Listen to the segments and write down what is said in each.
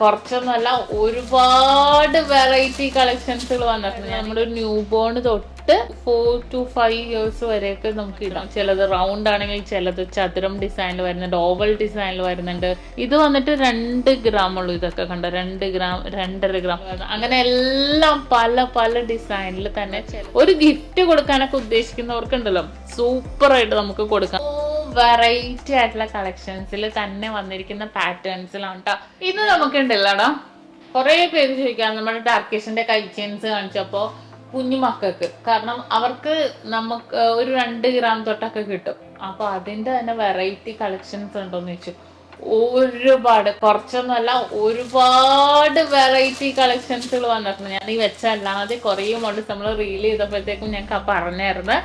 കുറച്ചൊന്നുമല്ല ഒരുപാട് വെറൈറ്റി കളക്ഷൻസുകൾ വന്നിട്ടുണ്ട്. നമ്മുടെ ന്യൂ ബോൺ തൊട്ട് ഫോർ ടു ഫൈവ് ഇയേഴ്സ് വരെയൊക്കെ നമുക്ക് ഇടാം. ചിലത് റൗണ്ട് ആണെങ്കിൽ ചിലത് ചതുരം ഡിസൈനിൽ വരുന്നുണ്ട് ഓവൽ ഡിസൈനിൽ വരുന്നുണ്ട്. ഇത് വന്നിട്ട് രണ്ട് ഗ്രാം ഉള്ളൂ ഇതൊക്കെ കണ്ടോ? രണ്ട് ഗ്രാം രണ്ടര ഗ്രാം അങ്ങനെ എല്ലാം പല പല ഡിസൈനിൽ തന്നെ. ഒരു ഗിഫ്റ്റ് കൊടുക്കാനൊക്കെ ഉദ്ദേശിക്കുന്നവർക്കുണ്ടല്ലോ. സൂപ്പർ ആയിട്ട് നമുക്ക് കൊടുക്കാം. വെറൈറ്റി ആയിട്ടുള്ള കളക്ഷൻസിൽ തന്നെ വന്നിരിക്കുന്ന പാറ്റേൺസിലാണ് കേട്ടോ ഇത് നമുക്കുണ്ടല്ലോടാ കുറെ പേര് ചോദിക്കാം. നമ്മുടെ ടർക്കിഷിന്റെ കൈച്ചെയിൻസ് കാണിച്ചപ്പോ കുഞ്ഞു മക്കൾക്ക്. കാരണം അവർക്ക് നമുക്ക് ഒരു രണ്ട് ഗ്രാം തൊട്ടൊക്കെ കിട്ടും. അപ്പൊ അതിന്റെ തന്നെ വെറൈറ്റി കളക്ഷൻസ് ഉണ്ടോന്ന് ചോദിച്ചു. ഒരുപാട് കുറച്ചൊന്നുമല്ല ഒരുപാട് വെറൈറ്റി കളക്ഷൻസുകൾ വന്നിട്ടുണ്ട് ഞാൻ ഈ വെച്ചല്ലാതെ കുറേ മോഡൽസ് നമ്മൾ റീൽ ചെയ്തപ്പോഴത്തേക്കും ഞങ്ങൾക്ക് പറഞ്ഞായിരുന്നു.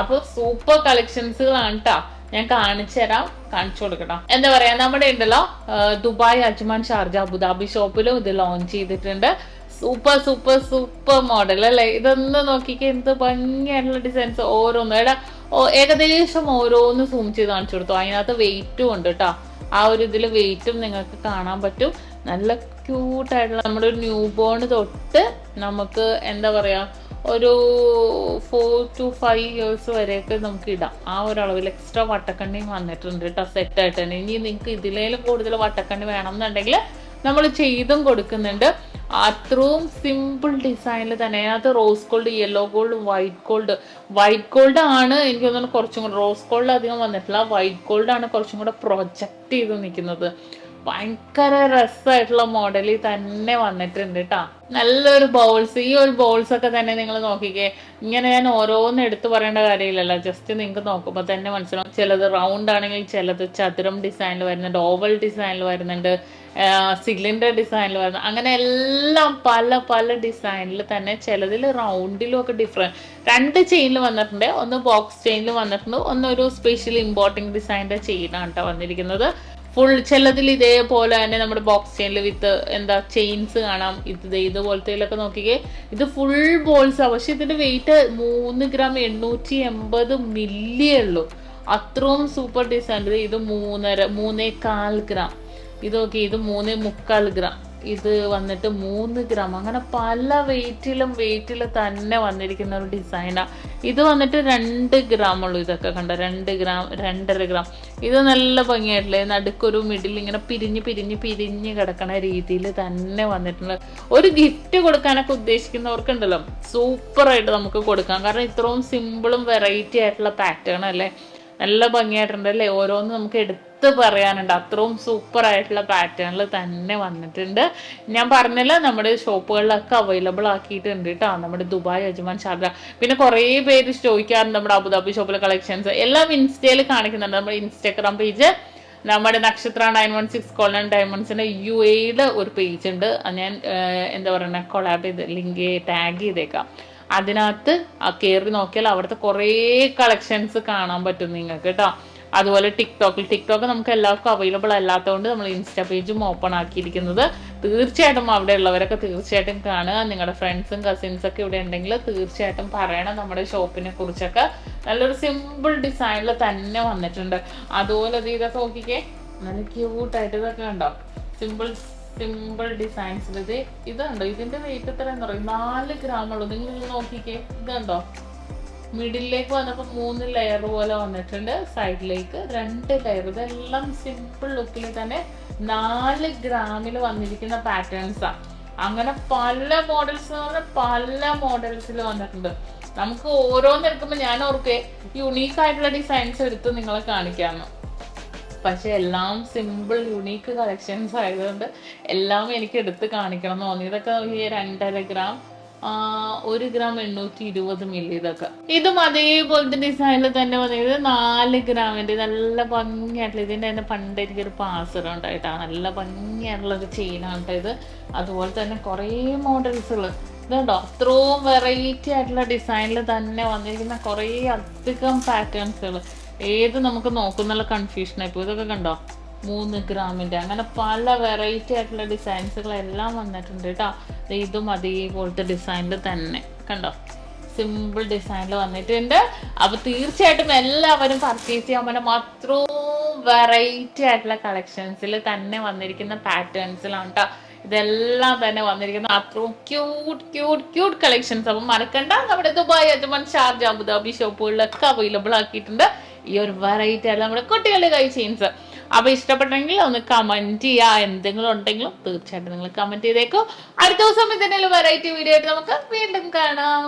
അപ്പൊ സൂപ്പർ കളക്ഷൻസുകളാണ് കേട്ടോ ഞാൻ കാണിച്ചു തരാം കാണിച്ചു കൊടുക്കണം എന്താ പറയാ നമ്മുടെ ഉണ്ടല്ലോ Dubai Ajman Sharjah Abu Dhabi ഷോപ്പിലും ഇത് ലോഞ്ച് ചെയ്തിട്ടുണ്ട്. സൂപ്പർ സൂപ്പർ സൂപ്പർ മോഡൽ അല്ലേ? ഇതൊന്ന് നോക്കിക്കേ എന്ത് ഭംഗിയായിട്ടുള്ള ഡിസൈൻസ് ഓരോന്നും. എടാ ഏകദേശം ഓരോന്ന് സൂം ചെയ്ത് കാണിച്ചു കൊടുത്തു. അതിനകത്ത് വെയിറ്റും ഉണ്ട് കേട്ടോ ആ ഒരു ഇതിൽ വെയിറ്റും നിങ്ങൾക്ക് കാണാൻ പറ്റും. നല്ല ക്യൂട്ടായിട്ടുള്ള നമ്മുടെ ഒരു ന്യൂ ബോൺ തൊട്ട് നമുക്ക് എന്താ പറയാ ഒരു ഫോർ ടു ഫൈവ് ഇയേഴ്സ് വരെയൊക്കെ നമുക്ക് ഇടാം. ആ ഒരളവിൽ എക്സ്ട്രാ വട്ടക്കണ്ണി വന്നിട്ടുണ്ട് കേട്ടോ സെറ്റ് ആയിട്ട് തന്നെ. ഇനി നിങ്ങൾക്ക് ഇതിലേലും കൂടുതൽ വട്ടക്കണ്ണി വേണം എന്നുണ്ടെങ്കിൽ നമ്മൾ ചെയ്തും കൊടുക്കുന്നുണ്ട്. അത്രയും സിമ്പിൾ ഡിസൈനിൽ തന്നെ. അതിനകത്ത് rose gold yellow gold white gold white gold ആണ് എനിക്ക് തോന്നുന്നു കുറച്ചും കൂടെ റോസ് ഗോൾഡ് അധികം വന്നിട്ടില്ല. വൈറ്റ് ഗോൾഡ് ആണ് കുറച്ചും കൂടെ പ്രൊജക്ട് ചെയ്ത് നിൽക്കുന്നത്. ഭയങ്കര രസമായിട്ടുള്ള മോഡലിൽ തന്നെ വന്നിട്ടുണ്ട് കേട്ടോ നല്ലൊരു ബൗൾസ് ഈ ഒരു ബൗൾസ് ഒക്കെ തന്നെ നിങ്ങൾ നോക്കിക്കേ. ഇങ്ങനെ ഞാൻ ഓരോന്ന് എടുത്തു പറയേണ്ട കാര്യമില്ലല്ലോ. ജസ്റ്റ് നിങ്ങൾക്ക് നോക്കുമ്പോൾ തന്നെ മനസ്സിലാവും. ചിലത് റൗണ്ട് ആണെങ്കിൽ ചിലത് ചതുരം ഡിസൈനിൽ വരുന്നുണ്ട് ഓവൽ ഡിസൈനിൽ വരുന്നുണ്ട് സിലിണ്ടർ ഡിസൈനിൽ വരുന്നു. അങ്ങനെ എല്ലാം പല പല ഡിസൈനിൽ തന്നെ ചിലതിൽ റൗണ്ടിലും ഒക്കെ ഡിഫറെന്റ് രണ്ട് ചെയിനിൽ വന്നിട്ടുണ്ട്. ഒന്ന് ബോക്സ് ചെയിനിൽ വന്നിട്ടുണ്ട്. ഒന്ന് ഒരു സ്പെഷ്യൽ ഇമ്പോർട്ടിംഗ് ഡിസൈനിന്റെ ചെയിനാണ് കേട്ടോ വന്നിരിക്കുന്നത്. ഫുൾ ചിലതിൽ ഇതേപോലെ തന്നെ നമ്മുടെ ബോക്സ് ചെയിനിൽ വിത്ത് എന്താ ചെയിൻസ് കാണാം ഇത് ഇതുപോലത്തേലൊക്കെ നോക്കിക്കേ. ഇത് ഫുൾ ബോൾസ് ആണ് പക്ഷെ ഇതിന്റെ വെയിറ്റ് മൂന്ന് ഗ്രാം എണ്ണൂറ്റി എൺപത് മില്ലിയേ ഉള്ളൂ. അത്രയും സൂപ്പർ ഡിസൈൻ ഇത്. മൂന്നര മൂന്നേ കാൽ ഗ്രാം ഇത് നോക്കി ഇത് മൂന്നേ മുക്കാൽ ഗ്രാം ഇത് വന്നിട്ട് മൂന്ന് ഗ്രാം അങ്ങനെ പല വെയിറ്റിലും വെയിറ്റിലും തന്നെ വന്നിരിക്കുന്ന ഒരു ഡിസൈനാണ് ഇത് വന്നിട്ട് രണ്ട് ഗ്രാം ഉള്ളൂ ഇതൊക്കെ കണ്ട? രണ്ട് ഗ്രാം രണ്ടര ഗ്രാം. ഇത് നല്ല ഭംഗിയായിട്ടില്ലേ? നടുക്കൊരു മിഡിൽ ഇങ്ങനെ പിരിഞ്ഞ് പിരിഞ്ഞ് പിരിഞ്ഞ് കിടക്കണ രീതിയിൽ തന്നെ വന്നിട്ടുണ്ട്. ഒരു ഗിഫ്റ്റ് കൊടുക്കാനൊക്കെ ഉദ്ദേശിക്കുന്നവർക്കുണ്ടല്ലോ. സൂപ്പറായിട്ട് നമുക്ക് കൊടുക്കാം. കാരണം ഇത്രയും സിമ്പിളും വെറൈറ്റി ആയിട്ടുള്ള പാറ്റേൺ അല്ലേ? നല്ല ഭംഗിയായിട്ടുണ്ട് അല്ലേ? ഓരോന്ന് നമുക്ക് എടുത്ത് പറയാനുണ്ട്. അത്രയും സൂപ്പർ ആയിട്ടുള്ള പാറ്റേണിൽ തന്നെ വന്നിട്ടുണ്ട്. ഞാൻ പറഞ്ഞല്ലോ നമ്മുടെ ഷോപ്പുകളിലൊക്കെ അവൈലബിൾ ആക്കിയിട്ടുണ്ട് കേട്ടോ നമ്മുടെ ദുബായ് യജമാൻ ഷാർജ. പിന്നെ കുറേ പേര് ചോദിക്കാറുണ്ട് നമ്മുടെ അബുദാബി ഷോപ്പിലെ കളക്ഷൻസ് എല്ലാം ഇൻസ്റ്റയിൽ കാണിക്കുന്നുണ്ട്. നമ്മുടെ ഇൻസ്റ്റാഗ്രാം പേജ് നമ്മുടെ Nakshatra nine one six colon ഡയമണ്ട്സിന്റെ U എയുടെ ഒരു പേജ് ഉണ്ട്. ഞാൻ എന്താ പറയുക കൊളാബ് ചെയ്ത് ലിങ്ക് ടാഗ് ചെയ്തേക്കാം. അതിനകത്ത് കയറി നോക്കിയാൽ അവിടുത്തെ കുറേ കളക്ഷൻസ് കാണാൻ പറ്റും നിങ്ങൾക്ക് കേട്ടോ. അതുപോലെ ടിക്ടോക്കിൽ ടിക്ടോക്ക് നമുക്ക് എല്ലാവർക്കും അവൈലബിൾ അല്ലാത്തതുകൊണ്ട് നമ്മൾ ഇൻസ്റ്റാ പേജും ഓപ്പൺ ആക്കിയിരിക്കുന്നത്. തീർച്ചയായിട്ടും അവിടെ ഉള്ളവരൊക്കെ തീർച്ചയായിട്ടും കാണുക. നിങ്ങളുടെ ഫ്രണ്ട്സും കസിൻസ് ഒക്കെ ഇവിടെ ഉണ്ടെങ്കിൽ തീർച്ചയായിട്ടും പറയണം. നമ്മുടെ ഷോപ്പിനെ കുറിച്ചൊക്കെ നല്ലൊരു സിമ്പിൾ ഡിസൈനിൽ തന്നെ വന്നിട്ടുണ്ട്. അതുപോലെ ഇത് ഇതൊക്കെ നോക്കിക്കേ. നല്ല ക്യൂട്ടായിട്ട് ഇതൊക്കെ ഉണ്ടോ സിമ്പിൾ സിമ്പിൾ ഡിസൈൻസിൽ ഇത് ഇതുണ്ടോ? ഇതിന്റെ വെയിറ്റ് എത്ര എന്ന് പറയും നാല് ഗ്രാം ഉള്ളു. നിങ്ങൾ നോക്കിക്കേ. ഇതുണ്ടോ? മിഡിലേക്ക് വന്നപ്പോൾ മൂന്ന് ലെയർ പോലെ വന്നിട്ടുണ്ട്. സൈഡിലേക്ക് രണ്ട് ലെയർ ഇതെല്ലാം സിമ്പിൾ ലുക്കിൽ തന്നെ നാല് ഗ്രാമിൽ വന്നിരിക്കുന്ന പാറ്റേൺസാണ് അങ്ങനെ പല മോഡൽസ് എന്ന് പറഞ്ഞാൽ പല മോഡൽസിൽ വന്നിട്ടുണ്ട്. നമുക്ക് ഓരോന്ന് ഓരോന്നെടുക്കുമ്പോൾ ഞാൻ ഓർക്കേ യുണീക്ക് ആയിട്ടുള്ള ഡിസൈൻസ് എടുത്ത് നിങ്ങളെ കാണിക്കാമെന്ന് പക്ഷെ എല്ലാം സിമ്പിൾ യുണീക്ക് കളക്ഷൻസ് ആയതുകൊണ്ട് എല്ലാം എനിക്ക് എടുത്ത് കാണിക്കണം എന്ന് തോന്നി. ഇതൊക്കെ ഈ രണ്ടര ഗ്രാം ഒരു ഗ്രാം എണ്ണൂറ്റി ഇരുപത് മില്ലി ഇതൊക്കെ. ഇതും അതേപോലത്തെ ഡിസൈനിൽ തന്നെ വന്നത് നാല് ഗ്രാമിന്റെ നല്ല ഭംഗിയായിട്ടുള്ള ഇതിന്റെ തന്നെ പണ്ട് എനിക്കൊരു പാസർ ഉണ്ടായിട്ടാണ് നല്ല ഭംഗിയായിട്ടുള്ള ഒരു ചെയിനാണ് ഇത്. അതുപോലെ തന്നെ കുറേ മോഡൽസുകൾ ഇതുണ്ടോ? അത്രയും വെറൈറ്റി ആയിട്ടുള്ള ഡിസൈനിൽ തന്നെ വന്നിരിക്കുന്ന കുറേ അധികം പാറ്റേൺസുകൾ ഏത് നമുക്ക് നോക്കുന്നുള്ള കൺഫ്യൂഷൻ ഇപ്പോൾ ഇതൊക്കെ കണ്ടോ? മൂന്ന് ഗ്രാമിന്റെ അങ്ങനെ പല വെറൈറ്റി ആയിട്ടുള്ള ഡിസൈൻസുകളെല്ലാം വന്നിട്ടുണ്ട് കേട്ടോ. ഇതും അതേപോലത്തെ ഡിസൈനിൽ തന്നെ. കണ്ടോ? സിമ്പിൾ ഡിസൈനിൽ വന്നിട്ടുണ്ട്. അപ്പോൾ തീർച്ചയായിട്ടും എല്ലാവരും പർച്ചേസ് ചെയ്യാൻ പറ്റും. അത്രയും വെറൈറ്റി ആയിട്ടുള്ള കളക്ഷൻസിൽ തന്നെ വന്നിരിക്കുന്ന പാറ്റേൺസിലാണ് കേട്ടോ. ഇതെല്ലാം തന്നെ വന്നിരിക്കുന്ന അത്രയും ക്യൂട്ട് ക്യൂട്ട് ക്യൂട്ട് കളക്ഷൻസ് അപ്പം മറക്കണ്ട. നമ്മുടെ Dubai Ajman Sharjah Abu Dhabi ഷോപ്പുകളിലൊക്കെ available ആക്കിയിട്ടുണ്ട്. ഈ ഒരു വെറൈറ്റി അല്ല നമ്മുടെ കുട്ടികളുടെ കൈ ജീൻസ് അപ്പൊ ഇഷ്ടപ്പെട്ടെങ്കിൽ ഒന്ന് കമന്റ് ചെയ്യുക എന്തെങ്കിലും ഉണ്ടെങ്കിലും തീർച്ചയായിട്ടും നിങ്ങൾ കമന്റ് ചെയ്തേക്കോ. അടുത്ത ദിവസം ഇതിന്റെ വെറൈറ്റി വീഡിയോ ആയിട്ട് നമുക്ക് വീണ്ടും കാണാം.